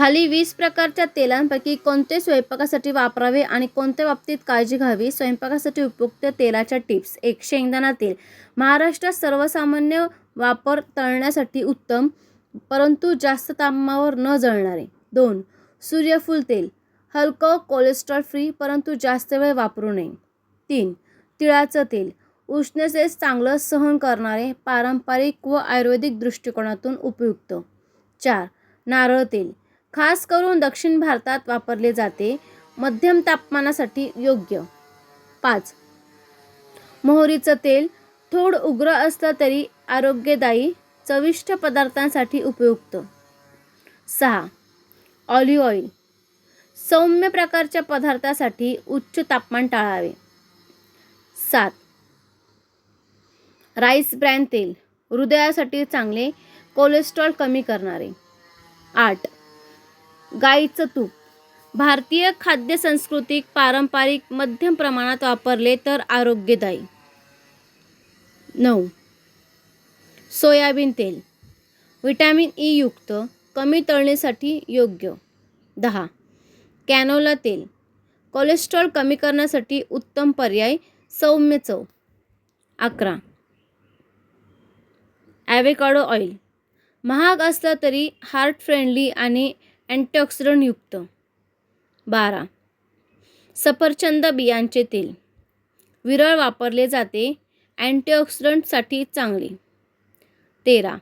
खाली वीस प्रकारच्या तेलांपैकी कोणते स्वयंपाकासाठी वापरावे आणि कोणत्या बाबतीत काळजी घ्यावी? स्वयंपाकासाठी उपयुक्त तेलाच्या टिप्स. एक शेंगदाणा तेल. महाराष्ट्रात सर्वसामान्य वापर तळण्यासाठी उत्तम परंतु जास्त तापमावर न जळणारे. दोन सूर्यफूल तेल. हलकं कोलेस्ट्रॉल फ्री परंतु जास्त वेळ वापरू नये. तीन तिळाचं तेल. उष्णतेस चांगलं सहन करणारे पारंपरिक व आयुर्वेदिक दृष्टिकोनातून उपयुक्त. चार नारळ तेल. खास करून दक्षिण भारतात वापरले जाते. मध्यम तापमानासाठी योग्य. पाच. मोहरीचं तेल थोडं उग्र असलं तरी आरोग्यदायी चविष्ट पदार्थांसाठी उपयुक्त. सहा. Olive oil. सौम्य प्रकारच्या पदार्थासाठी उच्च तापमान टाळावे. सात. राईस ब्रँड तेल. हृदयासाठी चांगले कोलेस्ट्रॉल कमी करणारे. आठ. गाईचं तूप. भारतीय खाद्य संस्कृतिक पारंपरिक मध्यम प्रमाणात वापरले तर आरोग्यदायी. नऊ. सोयाबीन तेल. विटॅमिन ई युक्त कमी तळणीसाठी योग्य. दहा. कॅनोला तेल. कोलेस्ट्रॉल कमी करण्यासाठी उत्तम पर्याय सौम्य चव. अकरा. Avocado oil. महाग असलं तरी हार्ट फ्रेंडली आणि अँटीऑक्सिडंट युक्त बारा. सफरचंद बियांचे तेल. विरळ वापरले जाते अँटीऑक्सिडंटसाठी चांगले. तेरा.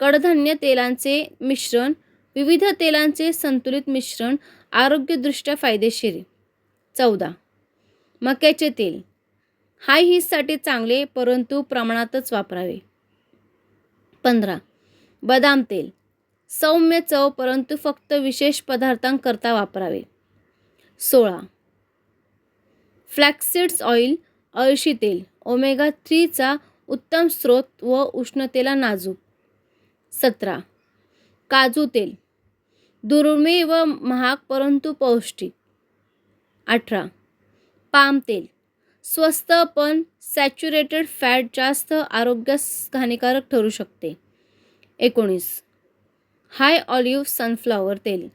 कडधान्य तेलांचे मिश्रण विविध तेलांचे संतुलित मिश्रण आरोग्यदृष्ट्या फायदेशीर चौदा. मक्याचे तेल. हाय हीजसाठी चांगले परंतु प्रमाणातच वापरावे. पंधरा. बदाम तेल. सौम्य चव परंतु फक्त विशेष पदार्थांकरता वापरावे. सोळा. फ्लॅक्सिड्स ऑइल अळशी तेल ओमेगा थ्रीचा उत्तम स्रोत व उष्णतेला नाजूक. सतरा. काजू तेल दुर्मिळ व महाग परंतु पौष्टिक. अठरा. पाम तेल स्वस्त पण सॅच्युरेटेड फॅट जास्त आरोग्यास हानिकारक ठरू शकते. एकोणीस. हाय ऑलिव्ह सनफ्लॉवर तेल.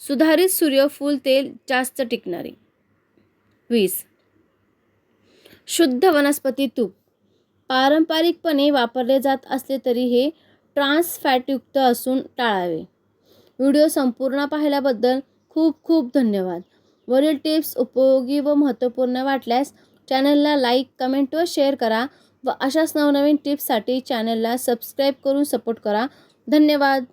सुधारित सूर्यफूल तेल जास्त टिकणारे. वीस. शुद्ध वनस्पती तूप. पारंपरिकपणे वापरले जात असले तरी हे ट्रान्स फॅटयुक्त असून टाळावे. व्हिडिओ संपूर्ण पाहिल्याबद्दल खूप खूप धन्यवाद. वरील टिप्स उपयोगी व महत्त्वपूर्ण वाटल्यास चॅनलला लाईक कमेंट व शेअर करा व अशाच नवनवीन टिप्ससाठी चॅनलला सबस्क्राईब करून सपोर्ट करा. धन्यवाद.